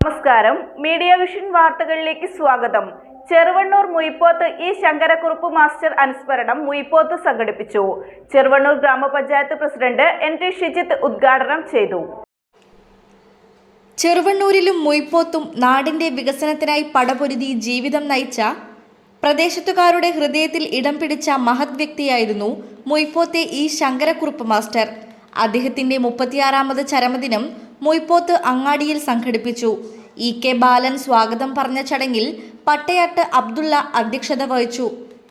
നമസ്കാരം. Media vision വാർത്തകളിലേക്ക് സ്വാഗതം. ചെറുവണ്ണൂർ മുയിപ്പോത്ത് ഇ ശങ്കരക്കുറുപ്പ് മാസ്റ്റർ അനുസ്മരണം മുയിപ്പോത്ത് സംഘടിപ്പിച്ചു. ചെറുവണ്ണൂർ ഗ്രാമപഞ്ചായത്ത് പ്രസിഡന്റ് എൻ ടി ഷിജിത്ത് ഉദ്ഘാടനം ചെയ്തു. ചെറുവണ്ണൂരിലും മുയിപ്പോത്തും നാടിന്റെ വികസനത്തിനായി പടപൊരുതി ജീവിതം നയിച്ച പ്രദേശത്തുകാരുടെ ഹൃദയത്തിൽ ഇടം പിടിച്ച മഹത് വ്യക്തിയായിരുന്നു മുയ്പോത്തെ ഇ ശങ്കരക്കുറുപ്പ് മാസ്റ്റർ. അദ്ദേഹത്തിന്റെ മുപ്പത്തിയാറാമത് ചരമദിനം മുയ്പോത്ത് അങ്ങാടിയിൽ സംഘടിപ്പിച്ചു. ഇ കെ ബാലൻ സ്വാഗതം പറഞ്ഞ ചടങ്ങിൽ പട്ടയാട്ട് അബ്ദുള്ള അധ്യക്ഷത വഹിച്ചു.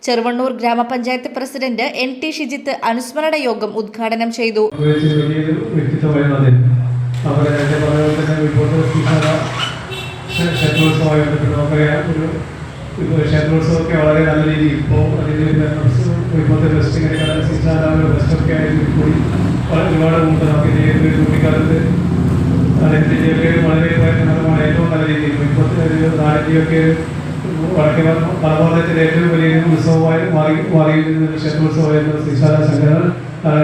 ചെറുവണ്ണൂർ ഗ്രാമപഞ്ചായത്ത് പ്രസിഡന്റ് എൻ ടി ഷിജിത്ത് അനുസ്മരണ യോഗം ഉദ്ഘാടനം ചെയ്തു. ക്ഷേത്രോത്സവമൊക്കെ വളരെ നല്ല രീതിയിൽ ഇപ്പോൾ അതിന്റെ റിപ്പോർട്ട് ഫെസ്റ്റിങ്ങനെ കല ഫെസ്റ്റൊക്കെ ആയിരുന്നു കൂടി ഒരുപാട് മുമ്പ് നമുക്ക് അതിന്റെയൊക്കെ വളരെ പ്രയത്നമാണ് ഏറ്റവും നല്ല രീതിയിൽ ഇപ്പോഴത്തെ നാടിന്റെയൊക്കെ വടക്കേ പലഭാഗത്തിന്റെ ഏറ്റവും വലിയ ഉത്സവമായി മാറി മാറിയിരുന്ന ക്ഷേത്രോത്സവമായിരുന്ന ശ്രീശാല ശങ്കര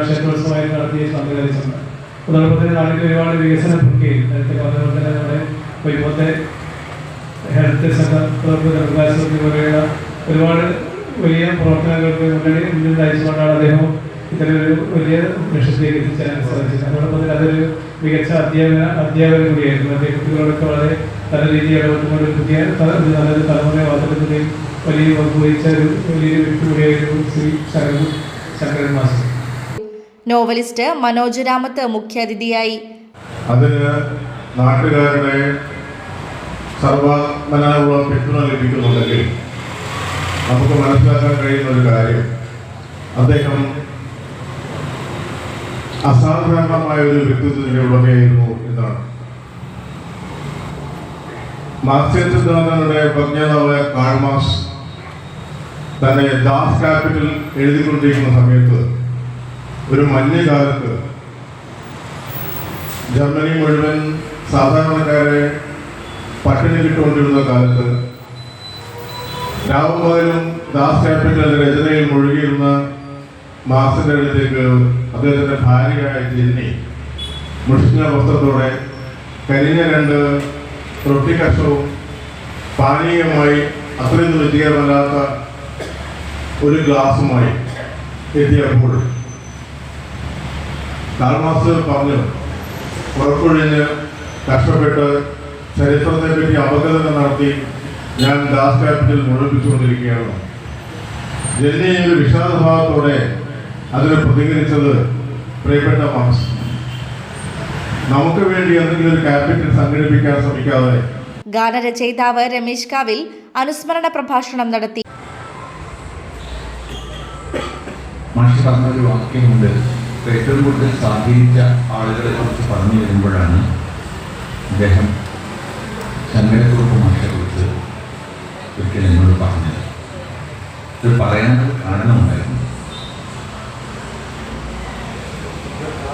ക്ഷേത്രോത്സവമായി നടത്തിയ സംഘടിപ്പിച്ചിട്ടുണ്ട് അതോടൊപ്പം തന്നെ നാടിന്റെ ഒരുപാട് വികസന പ്രക്രിയയിൽ നേരത്തെ പറഞ്ഞതുപോലെ നമ്മുടെ ഇപ്പോഴത്തെ ഹെൽത്ത് സെന്റർ പോലെയുള്ള ഒരുപാട് വലിയ പ്രവർത്തനങ്ങൾക്ക് മുന്നണി മുന്നിൽ നയിച്ചുകൊണ്ടാണ് അദ്ദേഹം ഇത്തരമൊരു വലിയ ലക്ഷ്യത്തിലേക്ക് എത്തിച്ചേരാൻ സാധിച്ചത്. അതോടൊപ്പം തന്നെ അതൊരു മികച്ച അധ്യാപന അധ്യാപകൻ കൂടിയായിരുന്നു. അദ്ദേഹം കുട്ടികളോടൊക്കെ വളരെ നല്ല രീതിയിൽ ഇടപെട്ടുകൊണ്ട് ഒരു പുതിയ നല്ലൊരു തലമുറയെ വാർത്തെടുക്കുകയും വലിയ പങ്ക് വഹിച്ച ഒരു വലിയൊരു വ്യക്തി കൂടിയായിരുന്നു ശ്രീ ശങ്കരൻ ശങ്കരൻ മാസ്റ്റർ. നോവലിസ്റ്റ് മനോജ് രാമത്ത് മുഖ്യാതിഥിയായി. അതിന് നാട്ടുകാരുടെ സർവമനാനുള്ള പിന്തുണ ലഭിക്കുന്നുണ്ടെങ്കിൽ നമുക്ക് മനസ്സിലാക്കാൻ കഴിയുന്ന ഒരു കാര്യം അദ്ദേഹം അസാധാരണമായ ഒരു വ്യക്തിത്വത്തിന്റെ ഉടമയായിരുന്നു എന്നാണ്. സിദ്ധാന്തങ്ങളുടെ പ്രജ്ഞാതാവായ കാൾമാസ് തന്നെ ദാസ് ക്യാപിറ്റൽ എഴുതിക്കൊണ്ടിരിക്കുന്ന സമയത്ത് ഒരു മഞ്ഞുകാലത്ത് ജർമ്മനി മുഴുവൻ സാധാരണക്കാരെ പട്ടിണി കിട്ടുകൊണ്ടിരുന്ന കാലത്ത് രാവുപകലും ദാസ് ക്യാപിറ്റലിന്റെ രചനയിൽ മുഴുകിയിരുന്ന മാർസിന്റെ അടുത്തേക്ക് അദ്ദേഹത്തിന്റെ ഭാര്യയായ ജെന്നി മുഷിഞ്ഞ വസ്ത്രത്തോടെ കരിഞ്ഞ രണ്ട് റൊട്ടി കഷവും പാനീയമായി അത്രയും രുചികരമല്ലാത്ത ഒരു ഗ്ലാസുമായി എത്തിയപ്പോൾ കാർമാസ് പറഞ്ഞു പുറത്തൊഴിഞ്ഞ് കഷ്ടപ്പെട്ട് ചരിത്രത്തെ പറ്റി അപകടം നടത്തി ഞാൻ ദാസ് ക്യാപിറ്റൽ മുഴുപ്പിച്ചുകൊണ്ടിരിക്കുകയാണ്. ജന്നി ഒരു വിഷാദഭാവത്തോടെ അതിന് പ്രതികരിച്ചത് പ്രിയപ്പെട്ട മാസ് നമുക്ക് വേണ്ടി എന്തെങ്കിലും ഒരു ക്യാപിറ്റൽ സംഘടിപ്പിക്കാൻ ശ്രമിക്കാതെ ഗാനരചയിതാവ് രമേശ് കാവിൽ അനുസ്മരണ പ്രഭാഷണം നടത്തി. മാഷി പറഞ്ഞൊരു വാക്യമുണ്ട് ഏറ്റവും കൂടുതൽ സ്വാധീനിച്ച ആളുകളെ കുറിച്ച് പറഞ്ഞു വരുമ്പോഴാണ് അദ്ദേഹം ശങ്കരക്കുറുപ്പ് മാഷെ കുറിച്ച് ഒരിക്കൽ എന്നോട് പറഞ്ഞത്. ഇത് പറയാനൊരു കാരണമുണ്ടായിരുന്നു.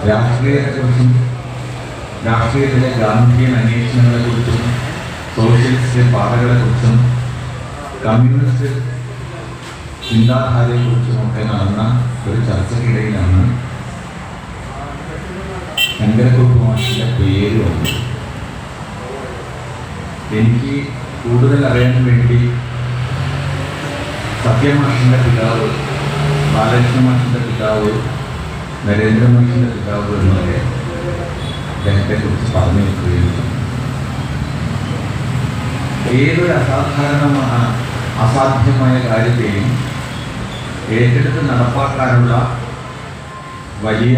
രാഷ്ട്രീയത്തെക്കുറിച്ചും രാഷ്ട്രീയത്തിലെ ഗാന്ധിയൻ അന്വേഷണങ്ങളെക്കുറിച്ചും സോഷ്യലിസ്റ്റ് പാതകളെക്കുറിച്ചും കമ്മ്യൂണിസ്റ്റ് ചിന്താധാരയെക്കുറിച്ചുമൊക്കെ നടന്ന ഒരു ചർച്ചയ്ക്കിടയിലാണ് ശങ്കരക്കുറുപ്പ് പേര് വന്നത്. എനിക്ക് കൂടുതൽ അറിയാൻ വേണ്ടി സത്യമാഷിന്റെ പിതാവ് ബാലകൃഷ്ണ മാഷിന്റെ പിതാവ് നരേന്ദ്ര മാഷിന്റെ പിതാവ് എന്നൊക്കെ അദ്ദേഹത്തെക്കുറിച്ച് പറഞ്ഞു വെക്കുകയും ഏതൊരു അസാധാരണമായ അസാധ്യമായ കാര്യത്തെയും ഏറ്റെടുത്ത് നടപ്പാക്കാനുള്ള വലിയ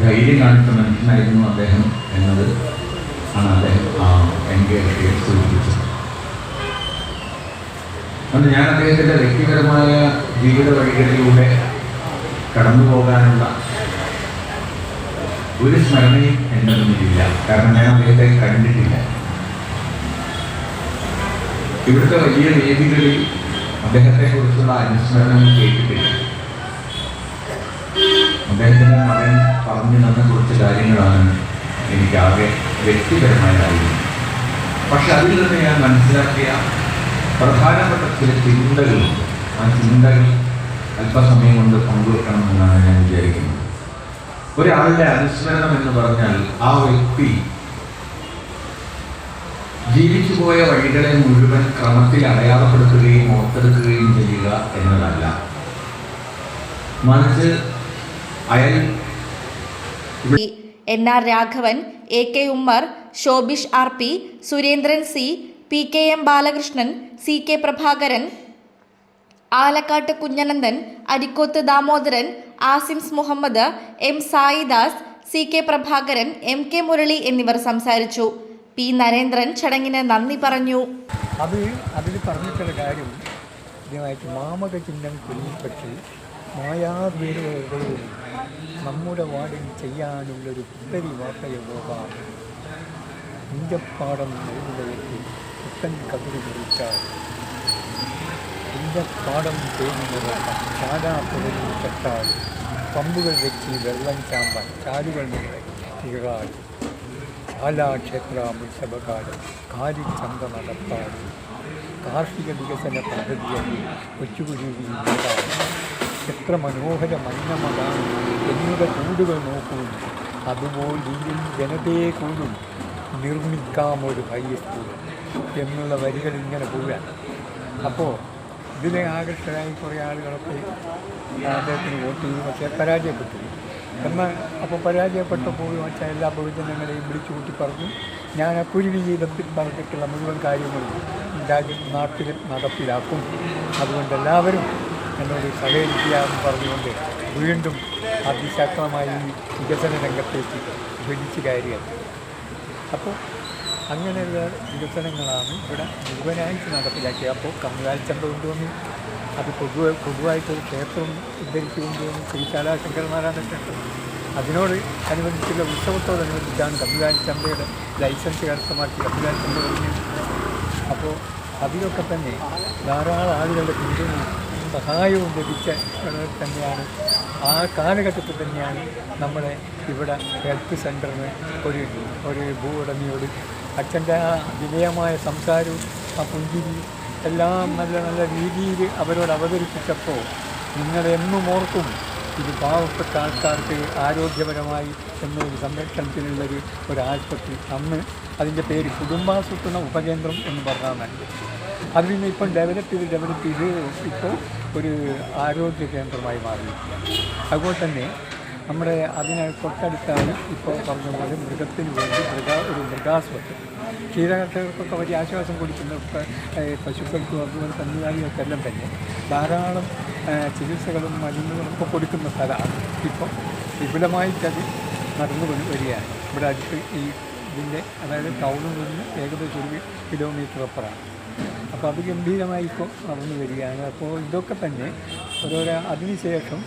ധൈര്യം കാണിച്ച മനുഷ്യനായിരുന്നു അദ്ദേഹം എന്നത് ആണ് അദ്ദേഹം ആ കെ സൂചിപ്പിച്ചത്. അതുകൊണ്ട് ഞാൻ അദ്ദേഹത്തിന്റെ വ്യക്തിപരമായ ജീവിത വഴികളിലൂടെ കടന്നു പോകാനുള്ള ഒരു സ്മരണയും എന്റെ മുന്നിലില്ല കാരണം ഞാൻ അദ്ദേഹത്തെ കണ്ടിട്ടില്ല. ഇവിടുത്തെ വലിയ വേദികളിൽ അദ്ദേഹത്തെ കുറിച്ചുള്ള അനുസ്മരണം കേട്ടിട്ടില്ല. അദ്ദേഹത്തിന്റെ മകൻ പറഞ്ഞു തന്ന കുറച്ച് കാര്യങ്ങളാണ് എനിക്കാകെ വ്യക്തിപരമായ അറിയുന്നത് പക്ഷെ അതിൽ നിന്ന് ഞാൻ മനസ്സിലാക്കിയ പ്രധാനപ്പെട്ട ചില ചിന്തകളുണ്ട്. ആ ചിന്തകൾ അല്പസമയം കൊണ്ട് പങ്കുവെക്കണമെന്നാണ് ഞാൻ വിചാരിക്കുന്നത്. ഒരാളുടെ അനുസ്മരണം എന്ന് പറഞ്ഞാൽ ആ വ്യക്തി ജീവിച്ചു പോയ വഴികളെ മുഴുവൻ ക്രമത്തിൽ അടയാളപ്പെടുത്തുകയും ഓർത്തെടുക്കുകയും ചെയ്യുക എന്നതല്ല. മറിച്ച് അയൽ N R Raghavan A K Ummer Shobhish R P Surendran C P K M Balakrishnan C K Prabhakaran Alakkat Kunhanandan Arikkoth Damodaran Asims Muhammad M Saidas C K Prabhakaran M K Murali എന്നിവർ സംസാരിച്ചു. P Narendran ചടങ്ങിന് നന്ദി പറഞ്ഞു. അത് അതിൽ പറഞ്ഞിട്ടുള്ള കാര്യം ഇതുമായിട്ട് മാമക ചിഹ്നം കുഞ്ഞിപ്പറ്റി മായാദ്വീടുകളോട് നമ്മുടെ വാർഡിൽ ചെയ്യാനുള്ളൊരു പുത്തരി വാർത്തയോഗം ഇഞ്ചപ്പാടം എഴുതുകയെത്തി പുത്തൻ കുറിച്ചാൽ പാടം തേങ്ങുന്നത് ചാടാപ്പുഴയിൽ കെട്ടാൽ പമ്പുകൾ വെച്ച് വെള്ളം ചാമ്പാൻ ചാലുകൾ നിങ്ങളെ തികളാടി ശാലാക്ഷേത്ര ഉത്സവകാലം കാരിച്ചന്ത നടത്താടി കാർഷിക വികസന പദ്ധതിയായി കൊച്ചുകുരുവിയിൽ എത്ര മനോഹര മന്നമതാണ് എന്നിവ കൂടുകൾ നോക്കും അതുപോലെ ഇതിൽ ജനതയെ കൂടും. നിർമ്മിക്കാമൊരു ഹൈ സ്കൂൾ എന്നുള്ള വരികൾ ഇങ്ങനെ പോവുകയാണ്. അപ്പോൾ ഇതിലെ ആകർഷകരായി കുറേ ആളുകളൊക്കെ അദ്ദേഹത്തിന് വോട്ട് ചെയ്തു. പക്ഷേ പരാജയപ്പെട്ടു. എന്നാൽ അപ്പോൾ പരാജയപ്പെട്ടപ്പോൾ വെച്ചാൽ എല്ലാ പൊതുജനങ്ങളെയും വിളിച്ചു കൂട്ടി പറഞ്ഞു ഞാൻ കുരുവി ജീവിതത്തിൽ പറഞ്ഞിട്ടുള്ള മുഴുവൻ കാര്യങ്ങളും രാജ്യം നാട്ടിൽ നടപ്പിലാക്കും. അതുകൊണ്ട് എല്ലാവരും എന്നോട് സഹകരിക്കുക പറഞ്ഞുകൊണ്ട് വീണ്ടും അതിശക്തമായി വികസന രംഗത്തേക്ക് ജ്വലിച്ച് കയറിയത് അപ്പോൾ അങ്ങനെയുള്ള വികസനങ്ങളാണ് ഇവിടെ മുഴുവനായിട്ട് നടപ്പിലാക്കിയത്. അപ്പോൾ കന്നുകാലിച്ചന്ത കൊണ്ടുവന്നു അത് പൊതുവെ പൊതുവായിട്ടൊരു ക്ഷേത്രം ഉദ്ധരിച്ചു കൊണ്ടുവന്നു ശ്രീശാലാശങ്കരന്മാരാണ് ക്ഷേത്രം. അതിനോട് അനുബന്ധിച്ചുള്ള ഉത്സവത്തോടനുബന്ധിച്ചാണ് കന്നുകാലിച്ചന്തയുടെ ലൈസൻസ് കരസ്ഥമാക്കി കന്നുകാലിച്ചന്ത തുടങ്ങിയത്. അപ്പോൾ അതിലൊക്കെ തന്നെ ധാരാളം ആളുകളുടെ പിന്തുണയും സഹായവും ലഭിച്ച തന്നെയാണ്. ആ കാലഘട്ടത്തിൽ തന്നെയാണ് നമ്മളെ ഇവിടെ ഹെൽത്ത് സെന്ററിന് ഒരു ഒരു ഭൂവുടമയോട് അച്ഛന്റെ വിനയമായ സംസാരവും ആ പുഞ്ചിരി എല്ലാം നല്ല നല്ല രീതിയിൽ അവരോട് അവതരിപ്പിച്ചപ്പോൾ നിങ്ങളെന്നും ഓർക്കും ഇത് പാവപ്പെട്ട ആൾക്കാർക്ക് ആരോഗ്യപരമായി എന്നൊരു സംരക്ഷണത്തിനുള്ളൊരു ഒരു ആശുപത്രി അന്ന് അതിന്റെ പേര് കുടുംബാസൂത്രണ ഉപകേന്ദ്രം എന്ന് പറഞ്ഞാൽ നല്ലത് അതിൽ നിന്ന് ഇപ്പം ഡെവലപ്പ് ചെയ്ത് ഡെവലപ്പ് ചെയ്ത് ഇപ്പോൾ ഒരു ആരോഗ്യ കേന്ദ്രമായി മാറിയിട്ടുണ്ട് അതുപോലെ തന്നെ നമ്മുടെ അതിന് തൊട്ടടുത്താണ് ഇപ്പോൾ പറഞ്ഞ പോലെ മൃഗത്തിന് വേണ്ടി മൃഗ ഒരു മൃഗാസ്പത്രി ക്ഷീരകർഷകർക്കൊക്കെ വലിയ ആശ്വാസം കൊടുക്കുന്ന പ- ഏഹ് പശുക്കൾക്കും അതുപോലെ കന്നുകാലികൾക്കെല്ലാം തന്നെ. ധാരാളം ചികിത്സകളും മരുന്നുകളും ഒക്കെ കൊടുക്കുന്ന സ്ഥലമാണ് ഇപ്പോൾ. വിപുലമായിട്ടത് നടന്നു വരികയാണ്. ഇവിടെ അടുത്ത് ഈ ഇതിന്റെ അതായത് ടൗണിൽ നിന്ന് ഏകദേശം ഒരു കിലോമീറ്റർ അപ്പുറമാണ്. അപ്പോൾ അത് ഗംഭീരമായി ഇപ്പോൾ നടന്നു വരികയാണ്. അപ്പോൾ ഇതൊക്കെ തന്നെ ഓരോരോ അതിനുശേഷം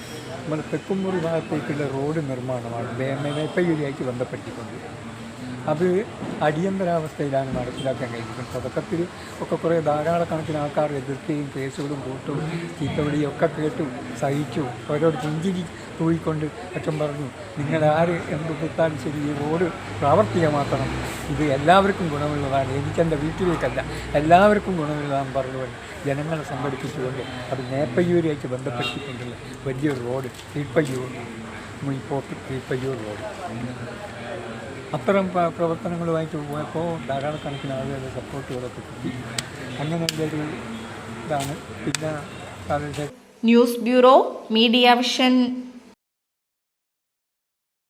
നമ്മുടെ തെക്കുംമുറി ഭാഗത്തേക്കുള്ള റോഡ് നിർമ്മാണമാണ് മേപ്പയൂരിയായിട്ട് ബന്ധപ്പെട്ടിട്ടുണ്ട്. അത് അടിയന്തരാവസ്ഥയിലാണ് നടപ്പിലാക്കാൻ കഴിഞ്ഞത്. തുടക്കത്തിൽ ഒക്കെ കുറേ ധാരാളക്കണക്കിന് ആൾക്കാർ എതിർക്കുകയും കേസുകളും കൂട്ടും ചീത്തവിളിയും ഒക്കെ കേട്ടു സഹിച്ചു ഓരോട് പുഞ്ചിരി തൂയിക്കൊണ്ട് അച്ഛൻ പറഞ്ഞു നിങ്ങളാര് എന്ത് കിട്ടാൻ ശരി? ഈ പ്രാവർത്തികമാക്കണം ഇത് എല്ലാവർക്കും ഗുണമുള്ളതാണ്. എനിക്കെന്റെ വീട്ടിലേക്കല്ല. എല്ലാവർക്കും ഗുണമുള്ളതാണെന്ന് പറഞ്ഞുകൊണ്ട് ജനങ്ങളെ സംഘടിപ്പിച്ചുകൊണ്ട് അത് നേപ്പയ്യൂരായിട്ട് ബന്ധപ്പെടുത്തിക്കൊണ്ടുള്ള വലിയൊരു റോഡ് കീഴ്പ്പയ്യൂർ മുയിപ്പോട്ട് കീഴ്പ്പയ്യൂർ റോഡ് അത്തരം പ്ര- പ്രവർത്തനങ്ങളുമായിട്ട് പോയപ്പോൾ ധാരാളക്കണക്കിന് ആളുകളുടെ സപ്പോർട്ടുകളൊക്കെ കിട്ടി. അങ്ങനെയുള്ളൊരു ഇതാണ്. പിന്നെ ന്യൂസ് ബ്യൂറോ മീഡിയ വിഷൻ